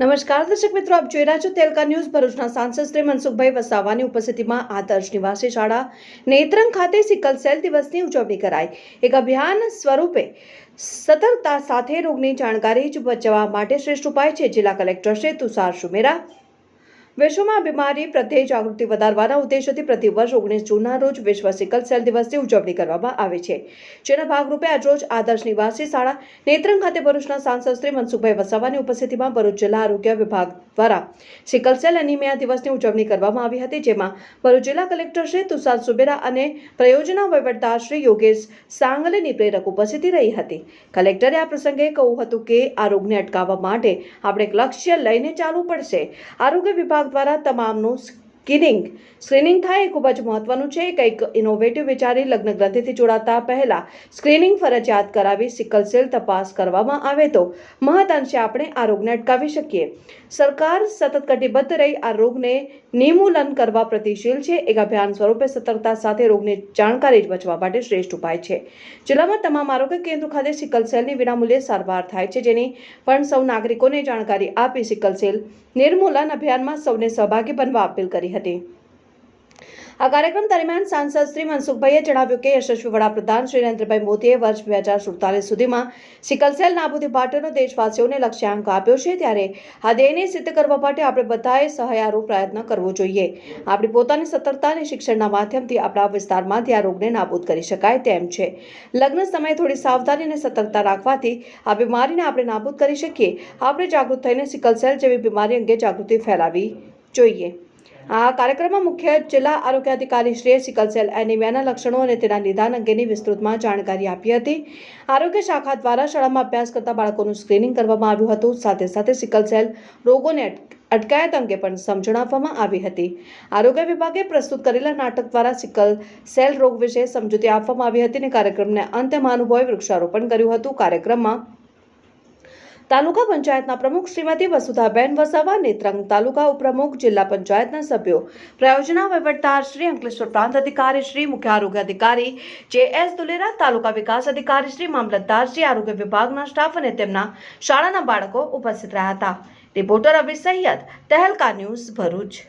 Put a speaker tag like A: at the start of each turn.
A: નમસ્કાર દર્શક મિત્રો, આપ જોઈ રહ્યા છો તેલકા ન્યૂઝ, ભરૂચના સાંસદ શ્રી મનસુખભાઈ વસાવાની ઉપસ્થિતિમાં આદર્શ નિવાસી શાળા નેત્રંગ ખાતે સિકલ સેલ દિવસની ઉજવણી કરાઈ. એક અભિયાન સ્વરૂપે સતર્કતા સાથે રોગની જાણકારી બચવા માટે શ્રેષ્ઠ ઉપાય છે, જિલ્લા કલેક્ટર શ્રી તુષાર સુમેરા. વિશ્વમાં બીમારી પ્રત્યે જાગૃતિ વધારવાના ઉદ્દેશ્યથી પ્રતિ વર્ષ ઓગણીસ જૂનના રોજ વિશ્વ સિકલ સેલ દિવસની ઉજવણી કરવામાં આવે છે. જેના ભાગરૂપે આજરોજ આદર્શ નિવાસી શાળા નેત્રંગ ખાતે ભરૂચના સાંસદ શ્રી મનસુખભાઈ વસાવાની ઉપસ્થિતિમાં ભરૂચ જિલ્લા આરોગ્ય વિભાગ દ્વારા સિકલ સેલ એનિમિયા દિવસની ઉજવણી કરવામાં આવી હતી, જેમાં ભરૂચ જિલ્લા કલેક્ટર શ્રી તુષાર સુબેરા અને પ્રયોજના વહીવટદાર શ્રી યોગેશ સાંગલેની પ્રેરક ઉપસ્થિતિ રહી હતી. કલેક્ટરે આ પ્રસંગે કહ્યું હતું કે, આ રોગને અટકાવવા માટે આપણે એક લક્ષ્ય લઈને ચાલવું પડશે. આરોગ્ય વિભાગ દ્વારા તમામનું સ્કિનિંગ. સ્ક્રીનિંગ થાય એ ખૂબ જ મહત્વનું છે. કંઈક ઇનોવેટિવ વિચારી લગ્ન ગ્રંથિથી જોડાતા પહેલા સ્ક્રીનિંગ ફરજિયાત કરાવી સિકલ સેલ તપાસ કરવામાં આવે તો મહદઅંશે આપણે આ રોગને અટકાવી શકીએ. સરકાર સતત કટિબદ્ધ રહી આ રોગને નિર્મૂલન કરવા પ્રતિશીલ છે. એક અભિયાન સ્વરૂપે સતર્કતા સાથે રોગની જાણકારી જ બચવા માટે શ્રેષ્ઠ ઉપાય છે. જિલ્લામાં તમામ આરોગ્ય કેન્દ્રો ખાતે સિકલ સેલની વિનામૂલ્યે સારવાર થાય છે, જેની પણ સૌ નાગરિકોને જાણકારી આપી સિકલ સેલ નિર્મૂલન અભિયાનમાં સૌને સહભાગી બનવા અપીલ કરી હતી. આ કાર્યક્રમ દરમિયાન સાંસદ શ્રી મનસુખભાઈએ જણાવ્યું કે યશસ્વી વડાપ્રધાન શ્રી નરેન્દ્રભાઈ મોદીએ વર્ષ બે હજાર સુડતાલીસ સુધીમાં સિકલસેલ નાબૂદી માટેનો દેશવાસીઓને લક્ષ્યાંક આપ્યો છે. ત્યારે આ ધ્યેયને સિદ્ધ કરવા માટે આપણે બધાએ સહયારો પ્રયત્ન કરવો જોઈએ. આપણી પોતાની સતર્કતા અને શિક્ષણના માધ્યમથી આપણા વિસ્તારમાંથી આ રોગને નાબૂદ કરી શકાય તેમ છે. લગ્ન સમયે થોડી સાવધાની અને સતર્કતા રાખવાથી આ બીમારીને આપણે નાબૂદ કરી શકીએ. આપણે જાગૃત થઈને સિકલસેલ જેવી બીમારી અંગે જાગૃતિ ફેલાવી જોઈએ. આ કાર્યક્રમમાં મુખ્ય જિલ્લા આરોગ્ય અધિકારી શ્રીએ સિકલ સેલ એનિમિયાના લક્ષણો અને તેના નિદાન અંગેની વિસ્તૃતમાં જાણકારી આપી હતી. આરોગ્ય શાખા દ્વારા શાળામાં અભ્યાસ કરતા બાળકોનું સ્ક્રીનિંગ કરવામાં આવ્યું હતું. સાથે સાથે સિકલ સેલ રોગોને અટકાયત અંગે પણ સમજણ આપવામાં આવી હતી. આરોગ્ય વિભાગે પ્રસ્તુત કરેલા નાટક દ્વારા સિકલ સેલ રોગ વિશે સમજૂતી આપવામાં આવી હતી અને કાર્યક્રમને અંતે મહાનુભાવે વૃક્ષારોપણ કર્યું હતું. કાર્યક્રમમાં તાલુકા પંચાયતના પ્રમુખ શ્રીમતી વસુધાબેન વસાવા, નેત્રંગ તાલુકા ઉપપ્રમુખ, જિલ્લા પંચાયતના સભ્યો, પ્રયોજના વહીવટદાર શ્રી અંકલેશ્વર પ્રાંત અધિકારી શ્રી, મુખ્ય આરોગ્ય અધિકારી જે એસ દુલેરા, તાલુકા વિકાસ અધિકારી શ્રી, મામલતદાર શ્રી, આરોગ્ય વિભાગના સ્ટાફ અને તેમના શાળાના બાળકો ઉપસ્થિત રહ્યા હતા. Reporter Abhi Sayyed Tehelka News Bharuch.